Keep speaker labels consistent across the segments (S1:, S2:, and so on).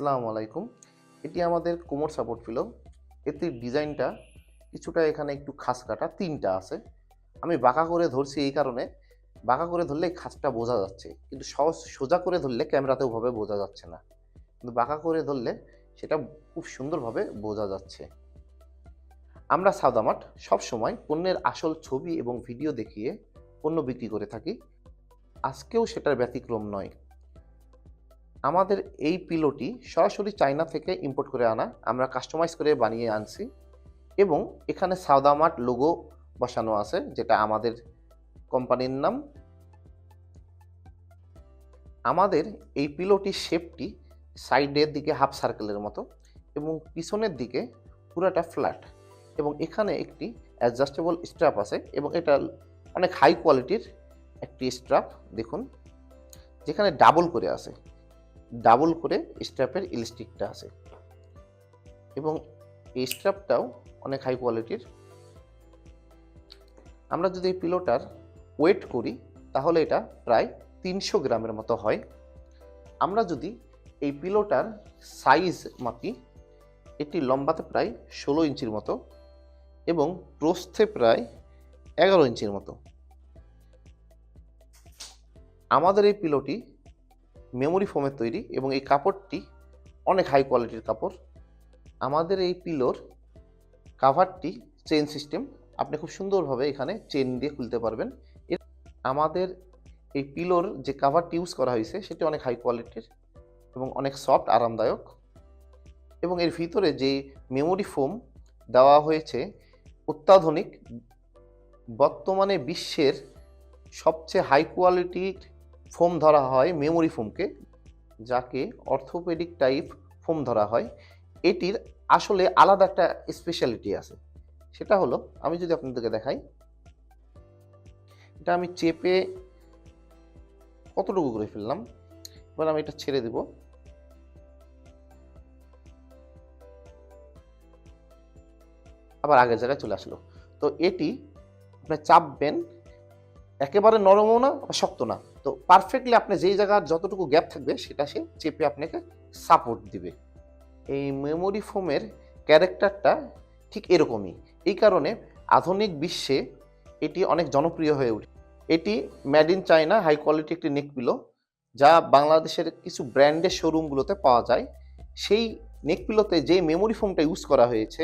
S1: আসসালামু আলাইকুম। এটি আমাদের কোমর সাপোর্ট পিলো এতে ডিজাইনটা কিছুটা এখানে একটু খাস কাটা, তিনটা আছে। আমি বাঁকা করে ধরছি এই কারণে। বাঁকা করে ধরলে খাসটা বোঝা যাচ্ছে। কিন্তু সহজ সোজা করে ধরলে ক্যামেরাতে ওভাবে বোঝা যাচ্ছে না। কিন্তু বাঁকা করে ধরলে সেটা খুব সুন্দরভাবে বোঝা যাচ্ছে। আমরা সাদামাট সবসময় পণ্যের আসল ছবি এবং ভিডিও দেখিয়ে পণ্য বিক্রি করে থাকি। আজকেও সেটার ব্যতিক্রম নয়। আমাদের এই পিলোটি সরাসরি চায়না থেকে ইম্পোর্ট করে আনা, আমরা কাস্টমাইজ করে বানিয়ে আনছি এবং এখানে সাউদামার্ট লোগো বসানো আছে, যেটা আমাদের কোম্পানির নাম। আমাদের এই পিলোটির শেপটি সাইডের দিকে হাফ সার্কেলের মতো এবং পিছনের দিকে পুরাটা ফ্ল্যাট এবং এখানে একটি অ্যাডজাস্টেবল স্ট্র্যাপ আছে এবং এটা অনেক হাই কোয়ালিটির একটি স্ট্র্যাপ দেখুন, যেখানে ডাবল করে আছে। ডাবল করে স্ট্র্যাপের ইলাস্টিকটা আছে। এবং এই স্ট্র্যাপটাও অনেক হাই কোয়ালিটির আমরা যদি এই পিলোটার ওয়েট করি, তাহলে এটা প্রায় তিনশো গ্রামের মতো হয়। আমরা যদি এই পিলোটার সাইজ মাপি, এটি লম্বাতে প্রায় ষোলো ইঞ্চির মতো এবং প্রস্থে প্রায় এগারো ইঞ্চির মতো। আমাদের এই পিলোটি মেমোরি ফোমের তৈরি এবং এই কাপড়টি অনেক হাই কোয়ালিটির কাপড়। আমাদের এই পিলোর কাভারটি চেন সিস্টেম আপনি খুব সুন্দরভাবে এখানে চেন দিয়ে খুলতে পারবেন। আমাদের এই পিলোর যে কাভারটি ইউজ করা হয়েছে, সেটি অনেক হাই কোয়ালিটির এবং অনেক সফট আরামদায়ক। এবং এর ভিতরে যে মেমোরি ফোম দেওয়া হয়েছে, অত্যাধুনিক, বর্তমানে বিশ্বের সবচেয়ে হাই কোয়ালিটির ফোম ধরা হয় মেমোরি ফোমকে, যাকে অর্থোপেডিক টাইপ ফোম ধরা হয়। এটির আসলে আলাদা একটা স্পেশালিটি আছে। সেটা হলো, আমি যদি আপনাদেরকে দেখাই, এটা আমি চেপে কতটুকু করে ফেললাম? এবার আমি এটা ছেড়ে দেব। আবার আগের জায়গায় চলে আসলো। তো এটি আপনি চাপবেন, একেবারে নরমও না শক্ত না। তো পারফেক্টলি আপনি যেই জায়গার যতটুকু গ্যাপ থাকবে, সেটা সে চেপে আপনাকে সাপোর্ট দিবে। এই মেমোরি ফোমের ক্যারেক্টারটা ঠিক এরকমই। এই কারণে আধুনিক বিশ্বে এটি অনেক জনপ্রিয় হয়ে ওঠে এটি made in China high quality একটি নেক পিলো যা বাংলাদেশের কিছু ব্র্যান্ডের শোরুমগুলোতে পাওয়া যায়। সেই নেক পিলোতে যে মেমোরি ফোমটা ইউজ করা হয়েছে,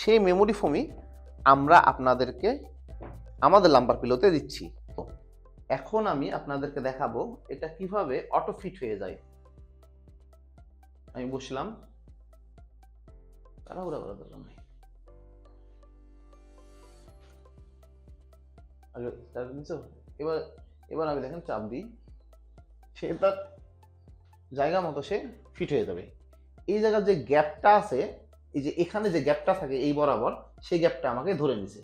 S1: সেই মেমোরি ফোমই আমরা আপনাদেরকে আমাদের লাম্বার পিলোতে দিচ্ছি। এখন আমি আপনাদেরকে দেখাবো এটা কীভাবে অটো ফিট হয়ে যায়। আমি বসলাম। তাড়াহুড়া করা দরকার নাই? এবার এবার আমি দেখেন চাপ দিই। সে তার জায়গা মতো সে ফিট হয়ে যাবে। এই জায়গার যে গ্যাপটা আছে, এই যে এখানে যে গ্যাপটা থাকে এই বরাবর, সেই গ্যাপটা আমাকে ধরে নিছে।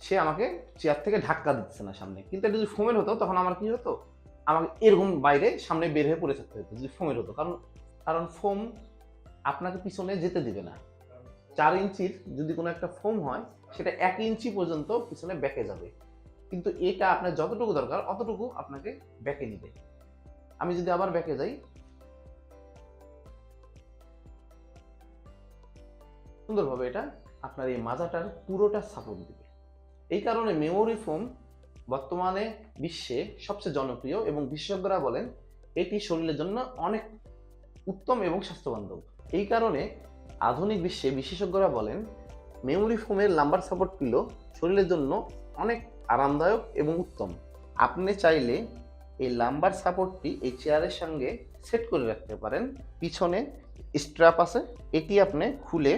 S1: সে আমাকে চেয়ার থেকে ধাক্কা দিচ্ছে না সামনে। কিন্তু এটা যদি ফোমের হতো, তখন আমার কি হতো? আমাকে এরকম বাইরে সামনে বের হয়ে পড়ে থাকতে হতো যদি ফোমের হতো। কারণ কারণ ফোম আপনাকে পিছনে যেতে দিবে না। চার ইঞ্চির যদি কোনো একটা ফোম হয়, সেটা এক ইঞ্চি পর্যন্ত পিছনে ব্যাকে যাবে। কিন্তু এটা আপনার যতটুকু দরকার, অতটুকু আপনাকে ব্যাকে নিবে। আমি যদি আবার ব্যাকে যাই, সুন্দরভাবে এটা আপনার এই মাজাটার পুরোটা সাপোর্ট দিবে। এই কারণে মেমোরি ফোম বর্তমানে বিশ্বে সবচেয়ে জনপ্রিয় এবং বিশেষজ্ঞরা বলেন এটি শরীরের জন্য অনেক উত্তম এবং স্বাস্থ্যবান্ধব। এই কারণে আধুনিক বিশ্বে বিশেষজ্ঞরা বলেন মেমোরি ফোমের লাম্বার সাপোর্ট পিলো শরীরের জন্য অনেক আরামদায়ক এবং উত্তম। আপনি চাইলে এই লাম্বার সাপোর্টটি এই চেয়ারের সঙ্গে সেট করে রাখতে পারেন। পিছনে স্ট্র্যাপ আছে, এটি আপনি খুলে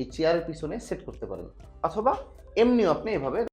S1: এই চেয়ারের পিছনে সেট করতে পারেন। অথবা এমনিও আপনি এভাবে